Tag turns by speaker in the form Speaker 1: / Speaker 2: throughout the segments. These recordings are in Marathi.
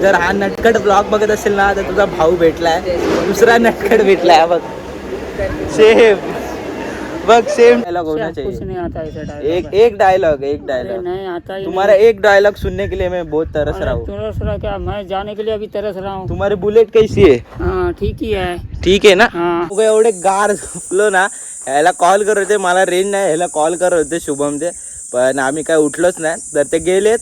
Speaker 1: जर हा नटकट ब्लॉग बघत असेल ना तर तुझा भाऊ भेटलाय. दुसरा नटकट भेटलाय बघ. सेम बघ सेम डायलॉग होना
Speaker 2: कुछ
Speaker 1: चाहिए।
Speaker 2: नहीं आता ऐसा डायलॉग
Speaker 1: एक एक डायलॉग एक डायलॉग
Speaker 2: नहीं आता ही
Speaker 1: तुम्हारा एक डायलॉग सुनने के लिए मैं बहुत तरस
Speaker 2: नहीं।
Speaker 1: रहा
Speaker 2: अरे
Speaker 1: हूँ
Speaker 2: तरस रहा क्या? मैं जाने के लिए अभी तरस रहा हूँ।
Speaker 1: तुम्हारी बुलेट कैसी है?
Speaker 2: हाँ ठीक ही है।
Speaker 1: ठीक आहे ना?
Speaker 2: हाँ।
Speaker 1: उगा एवढे गार झोपलो ना ह्याला कॉल करत होते मला रेंज नाही ह्याला कॉल करत होते शुभम ते. पण आम्ही काय उठलोच नाही. तर ते गेलेत.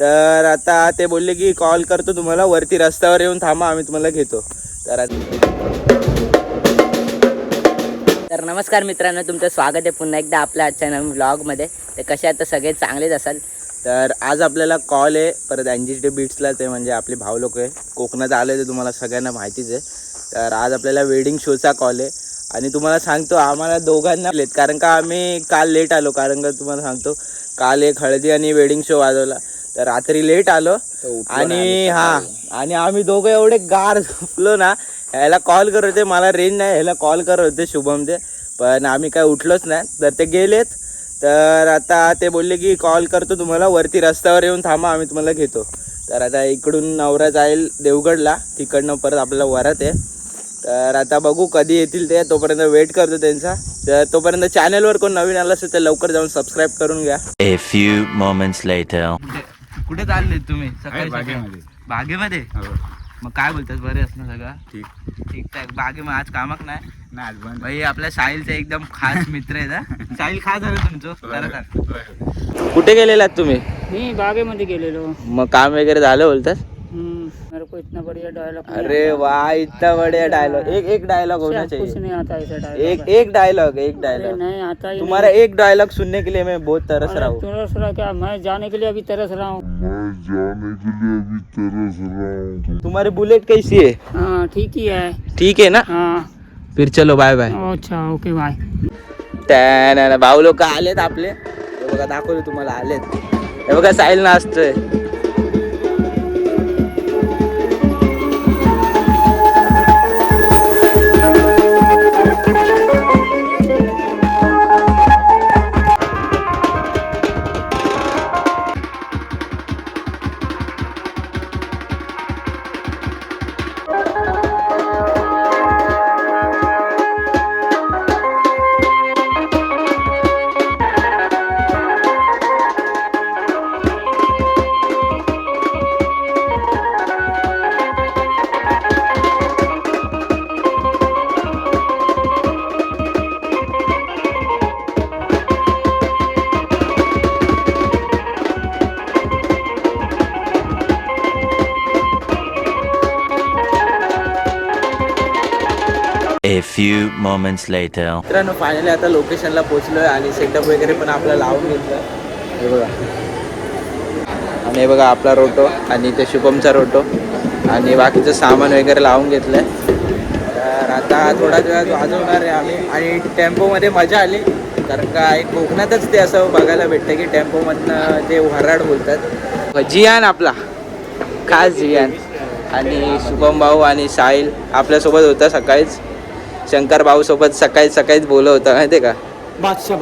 Speaker 1: तर आता ते बोलले की कॉल करतो तुम्हाला वरती रस्त्यावर येऊन थांबा आम्ही तुम्हाला घेतो. तर आता-
Speaker 3: तर नमस्कार मित्रांनो तुमचं स्वागत आहे पुन्हा एकदा आपल्या आजच्या नवीन ब्लॉगमध्ये ते कसे आहेत? तर सगळे चांगलेच असाल?
Speaker 1: तर आज आपल्याला कॉल आहे. परत एनजीटी बीट्सला ते म्हणजे आपले भाव लोक आहे. कोकणात आले ते तुम्हाला सगळ्यांना माहितीच आहे. तर आज आपल्याला वेडिंग शोचा कॉल आहे. आणि तुम्हाला सांगतो आम्हाला दोघांना लेट कारण का आम्ही काल लेट आलो. कारण का तुम्हाला सांगतो काल एक हळदी आणि वेडिंग शो वाजवला. तर रात्री लेट आलो. आणि हा आणि आम्ही दोघं एवढे गार झोपलो ना ह्याला कॉल करत होते. मला रेंज नाही ह्याला कॉल करत होते शुभम ते पण आम्ही काय उठलोच नाही. तर ते गेलेत. तर आता ते बोलले की कॉल करतो तुम्हाला. वरती रस्त्यावर येऊन थांबा आम्ही तुम्हाला घेतो. तर आता इकडून नवरा जाईल देवगडला. तिकडनं परत आपल्याला वरात आहे. तर आता बघू कधी येतील ते. तोपर्यंत वेट करतो त्यांचा. तर तोपर्यंत चॅनलवर कोण नवीन आलं असेल तर लवकर जाऊन सबस्क्राईब करून घ्या.
Speaker 4: A few moments later.
Speaker 1: कुठे चालले तुम्ही? सकाळी?
Speaker 5: बागेमध्ये.
Speaker 1: बागेमध्ये?
Speaker 5: हो.
Speaker 1: मग काय बोलतात बरे असणं सगळं?
Speaker 5: ठीक.
Speaker 1: ठीक आहे बागेमध्ये आज कामक नाही?
Speaker 5: नाही आज बंद.
Speaker 1: भाई आपल्या साहिलचा एकदम खास मित्र आहे ना साहिल काय झालं तुमचं? खरं. कुठे गेलेलात तुम्ही?
Speaker 2: मी बागेमध्ये गेलेलो.
Speaker 1: मग काम वगैरे झालं बोलतात
Speaker 2: इतना बढ़िया डायलॉग
Speaker 1: अरे वाह इतना बढ़िया डायलॉग एक एक डायलॉग होना
Speaker 2: कुछ
Speaker 1: चाहिए।
Speaker 2: नहीं आता ऐसा डायलॉग
Speaker 1: एक एक डायलॉग एक डायलॉग
Speaker 2: नहीं आता ही
Speaker 1: तुम्हारा एक डायलॉग सुनने के लिए मैं बहुत तरस रहा हूँ।
Speaker 2: तरस रहा क्या? मैं जाने के लिए अभी तरस रहा हूँ।
Speaker 1: जाने के लिए अभी तरस रहा हूँ तुम्हारी बुलेट कैसी है?
Speaker 2: हाँ ठीक ही है।
Speaker 1: ठीक है ना?
Speaker 2: हाँ।
Speaker 1: फिर चलो बाय बाय
Speaker 2: अच्छा ओके बाय
Speaker 1: भाऊ लोक आलेत आपले? हे बघा दाखवले तुम्हाला आलेत. हे बघा साहिल नाचतोय.
Speaker 4: A few moments later.
Speaker 1: मित्रांनो फायनली आता लोकेशनला पोहोचलोय आणि सेटअप वगैरे पण आपला लावून घेतलं हे बघा. आणि हे बघा आपला रोटो आणि ते शुभमचा रोटो आणि बाकीचं सामान वगैरे लावून घेतलंय. तर आता थोड्याच वेळात वाजवणार आहे आम्ही. आणि टेम्पोमध्ये मजा आली. कारण का एक कोकणातच ते असं बघायला भेटतं की टेम्पोमधनं ते वराड बोलतात. जियान आपला. खास जियान. आणि शुभम भाऊ आणि साहिल आपल्यासोबत होता सकाळीच. शंकर भाऊ सोबत सकाळी सकाळीच बोलवतं माहिती का?
Speaker 2: बादशाह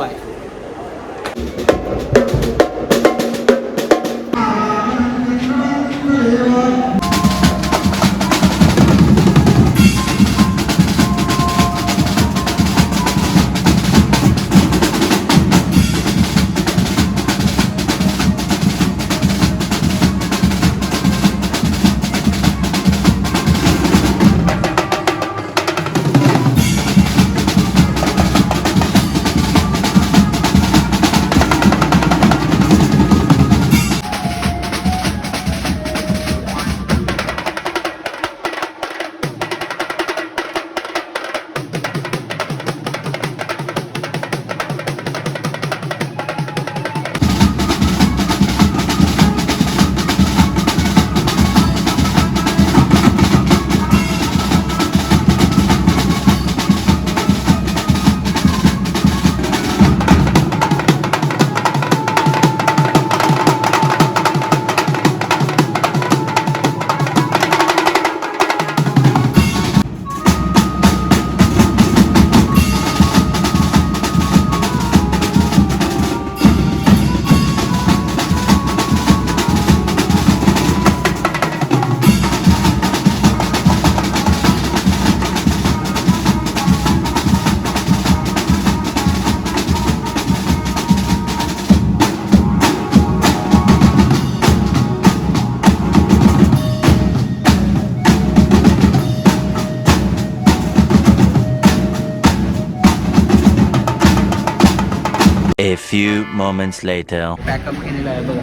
Speaker 4: A few moments later.
Speaker 1: Pack up केलेला आहे बघा.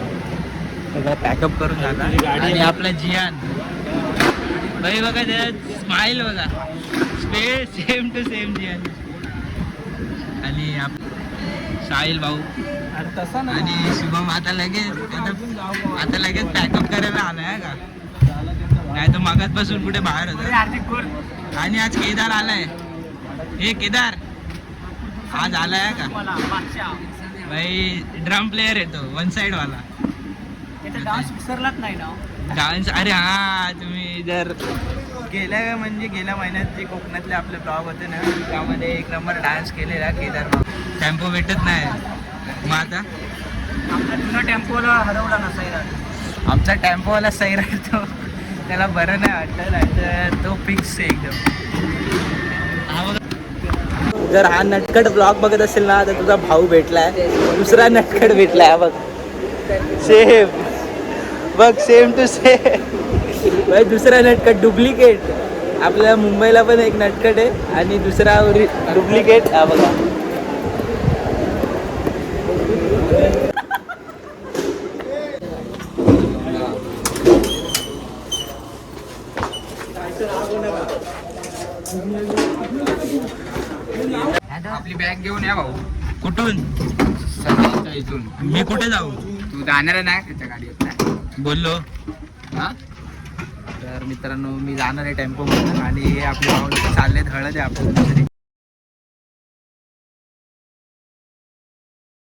Speaker 1: सगळं पॅकअप करून झाला. आणि आपला जियान. बाई बघा त्यात स्माइल बघा. Same to same Jiyan. आणि आप साहिल भाऊ. आणि शुभम आता लगेच आता लगेच पॅकअप करायला आलाय का? नाही तर मगाचपासून कुठे बाहेर होता? आणि आज केदार आलाय. हे केदार आज आलाय का? भाई ड्रम प्लेअर येतो वन साइड वाला.
Speaker 2: डान्स विसरलाच नाही ना
Speaker 1: डान्स अरे हा तुम्ही जर गेल्या म्हणजे गेल्या महिन्यात जे कोकणातले आपले ब्लॉग होते ना त्यामध्ये एक नंबर डान्स केलेला केदार टेम्पो भेटत नाही. मग आता?
Speaker 2: आपला जुना टेम्पोला हरवला नसायला
Speaker 1: आमचा टेम्पोवाला सही राहतो त्याला बरं नाही वाटलं नाही तर तो फिक्स आहे एकदम. जर हा नटकट ब्लॉग बघत असेल ना तर तुझा भाऊ भेटलाय. दुसरा नटकट भेटलाय बघ. सेम बघ सेम टू सेम दुसरा नटकट डुप्लिकेट आपल्या मुंबईला पण एक नटकट आहे आणि दुसरा डुप्लिकेट हा बघा.
Speaker 5: आपली बॅग घेऊन या भाऊ.
Speaker 1: कुठून?
Speaker 5: इथून.
Speaker 1: मी कुठे जाऊ?
Speaker 5: तू जाणार आहे ना त्याच्या गाडीवर
Speaker 1: बोललो.
Speaker 5: हा?
Speaker 1: तर मित्रांनो मी जाणार आहे टेम्पोमधून आणि आपले भाऊ लोक चाललेत हळद आहे आपण